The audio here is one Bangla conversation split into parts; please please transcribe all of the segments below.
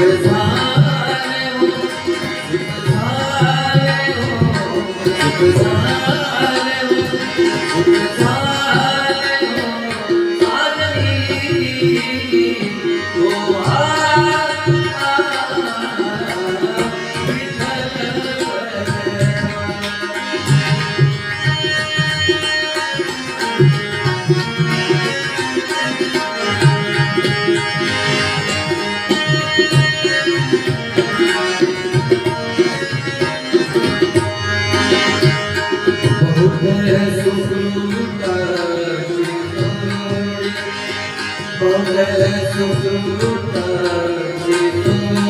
Thank you. Thank you.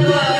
Hallelujah.